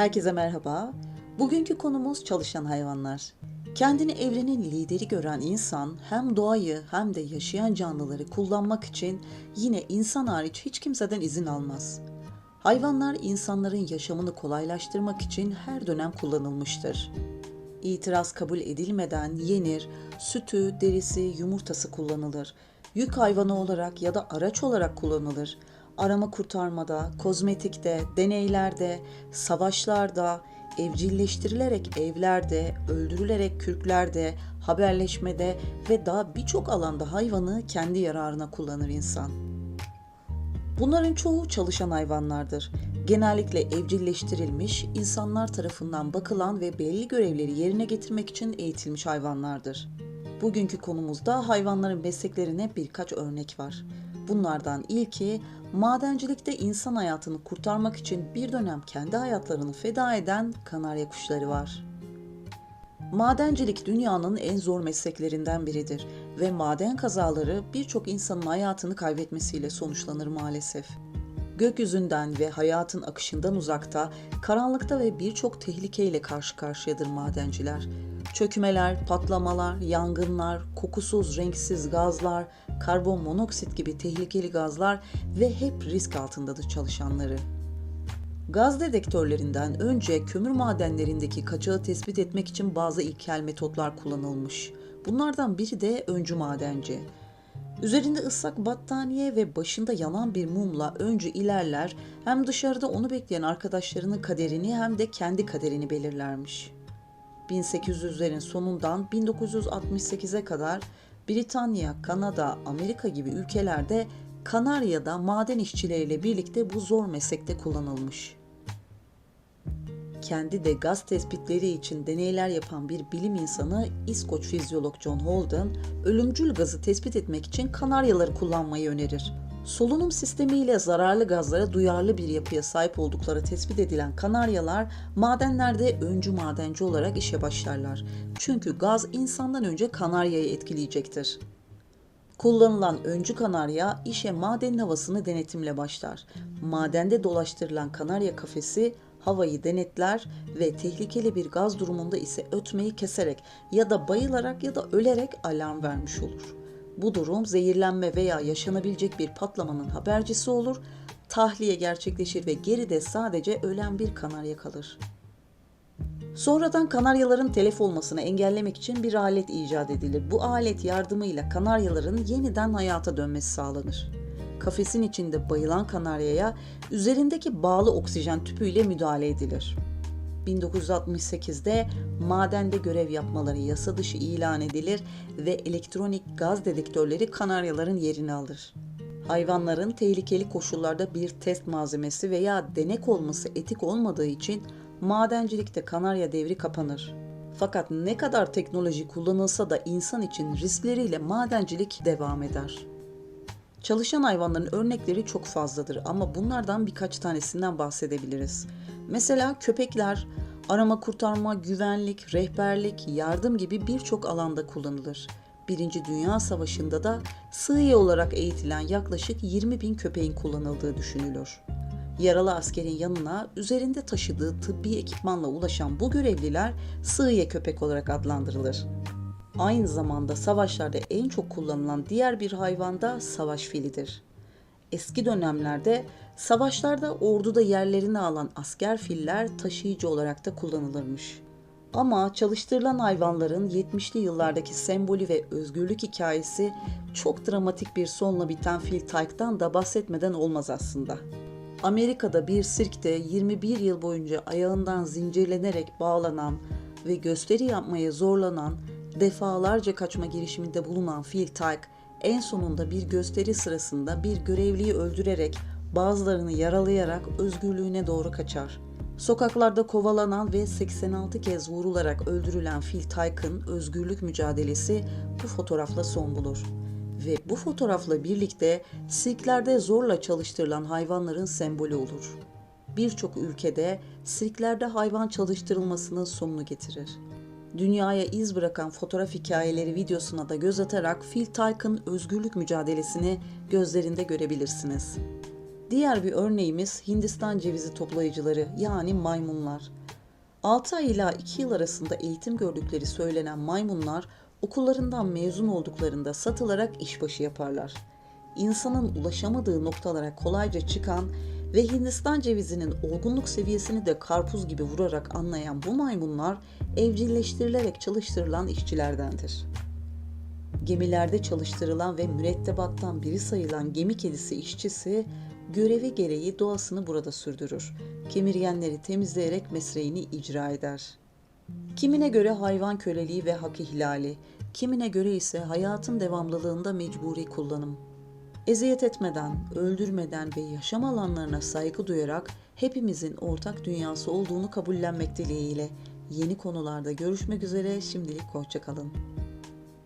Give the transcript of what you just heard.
Herkese merhaba. Bugünkü konumuz çalışan hayvanlar. Kendini evrenin lideri gören insan hem doğayı hem de yaşayan canlıları kullanmak için yine insan hariç hiç kimseden izin almaz. Hayvanlar insanların yaşamını kolaylaştırmak için her dönem kullanılmıştır. İtiraz kabul edilmeden yenir, sütü, derisi, yumurtası kullanılır. Yük hayvanı olarak ya da araç olarak kullanılır. Arama kurtarmada, kozmetikte, deneylerde, savaşlarda, evcilleştirilerek evlerde, öldürülerek kürklerde, haberleşmede ve daha birçok alanda hayvanı kendi yararına kullanır insan. Bunların çoğu çalışan hayvanlardır. Genellikle evcilleştirilmiş, insanlar tarafından bakılan ve belli görevleri yerine getirmek için eğitilmiş hayvanlardır. Bugünkü konumuzda hayvanların mesleklerine birkaç örnek var. Bunlardan ilki madencilikte insan hayatını kurtarmak için bir dönem kendi hayatlarını feda eden kanarya kuşları var. Madencilik dünyanın en zor mesleklerinden biridir ve maden kazaları birçok insanın hayatını kaybetmesiyle sonuçlanır maalesef. Gökyüzünden ve hayatın akışından uzakta, karanlıkta ve birçok tehlikeyle karşı karşıyadır madenciler. Çökmeler, patlamalar, yangınlar, kokusuz, renksiz gazlar, karbon monoksit gibi tehlikeli gazlar ve hep risk altındadır çalışanları. Gaz dedektörlerinden önce kömür madenlerindeki kaçağı tespit etmek için bazı ilkel metotlar kullanılmış. Bunlardan biri de öncü madenci. Üzerinde ıslak battaniye ve başında yanan bir mumla önce ilerler, hem dışarıda onu bekleyen arkadaşlarının kaderini hem de kendi kaderini belirlermiş. 1800'lerin sonundan 1968'e kadar Britanya, Kanada, Amerika gibi ülkelerde Kanarya'da maden işçileriyle birlikte bu zor meslekte kullanılmış. Kendi de gaz tespitleri için deneyler yapan bir bilim insanı İskoç fizyolog John Holden, ölümcül gazı tespit etmek için kanaryaları kullanmayı önerir. Solunum sistemiyle zararlı gazlara duyarlı bir yapıya sahip oldukları tespit edilen kanaryalar madenlerde öncü madenci olarak işe başlarlar. Çünkü gaz insandan önce kanaryayı etkileyecektir. Kullanılan öncü kanarya işe madenin havasını denetimle başlar. Madende dolaştırılan kanarya kafesi havayı denetler ve tehlikeli bir gaz durumunda ise ötmeyi keserek ya da bayılarak ya da ölerek alarm vermiş olur. Bu durum zehirlenme veya yaşanabilecek bir patlamanın habercisi olur, tahliye gerçekleşir ve geride sadece ölen bir kanarya kalır. Sonradan kanaryaların telef olmasını engellemek için bir alet icat edilir. Bu alet yardımıyla kanaryaların yeniden hayata dönmesi sağlanır. Kafesin içinde bayılan kanaryaya üzerindeki bağlı oksijen tüpüyle müdahale edilir. 1968'de madende görev yapmaları yasa dışı ilan edilir ve elektronik gaz dedektörleri kanaryaların yerini alır. Hayvanların tehlikeli koşullarda bir test malzemesi veya denek olması etik olmadığı için madencilikte kanarya devri kapanır. Fakat ne kadar teknoloji kullanılsa da insan için riskleriyle madencilik devam eder. Çalışan hayvanların örnekleri çok fazladır ama bunlardan birkaç tanesinden bahsedebiliriz. Mesela köpekler arama kurtarma, güvenlik, rehberlik, yardım gibi birçok alanda kullanılır. Birinci Dünya Savaşı'nda da sığıya olarak eğitilen yaklaşık 20 bin köpeğin kullanıldığı düşünülür. Yaralı askerin yanına üzerinde taşıdığı tıbbi ekipmanla ulaşan bu görevliler sığıya köpek olarak adlandırılır. Aynı zamanda savaşlarda en çok kullanılan diğer bir hayvan da savaş filidir. Eski dönemlerde savaşlarda orduda yerlerini alan asker filler taşıyıcı olarak da kullanılırmış. Ama çalıştırılan hayvanların 70'li yıllardaki sembolü ve özgürlük hikayesi çok dramatik bir sonla biten fil Tyke'dan da bahsetmeden olmaz aslında. Amerika'da bir sirkte 21 yıl boyunca ayağından zincirlenerek bağlanan ve gösteri yapmaya zorlanan, defalarca kaçma girişiminde bulunan Phil Tyke en sonunda bir gösteri sırasında bir görevliyi öldürerek bazılarını yaralayarak özgürlüğüne doğru kaçar. Sokaklarda kovalanan ve 86 kez vurularak öldürülen Phil Tyke'ın özgürlük mücadelesi bu fotoğrafla son bulur ve bu fotoğrafla birlikte sirklerde zorla çalıştırılan hayvanların sembolü olur. Birçok ülkede sirklerde hayvan çalıştırılmasının sonunu getirir. Dünyaya iz bırakan fotoğraf hikayeleri videosuna da göz atarak Phil Tyke'ın özgürlük mücadelesini gözlerinde görebilirsiniz. Diğer bir örneğimiz Hindistan cevizi toplayıcıları yani maymunlar. 6 ay ila 2 yıl arasında eğitim gördükleri söylenen maymunlar okullarından mezun olduklarında satılarak işbaşı yaparlar. İnsanın ulaşamadığı noktalara kolayca çıkan ve Hindistan cevizinin olgunluk seviyesini de karpuz gibi vurarak anlayan bu maymunlar evcilleştirilerek çalıştırılan işçilerdendir. Gemilerde çalıştırılan ve mürettebattan biri sayılan gemi kedisi işçisi görevi gereği doğasını burada sürdürür. Kemirgenleri temizleyerek mesleğini icra eder. Kimine göre hayvan köleliği ve hak ihlali, kimine göre ise hayatın devamlılığında mecburi kullanım. Eziyet etmeden, öldürmeden ve yaşam alanlarına saygı duyarak hepimizin ortak dünyası olduğunu kabullenmek dileğiyle yeni konularda görüşmek üzere şimdilik hoşçakalın.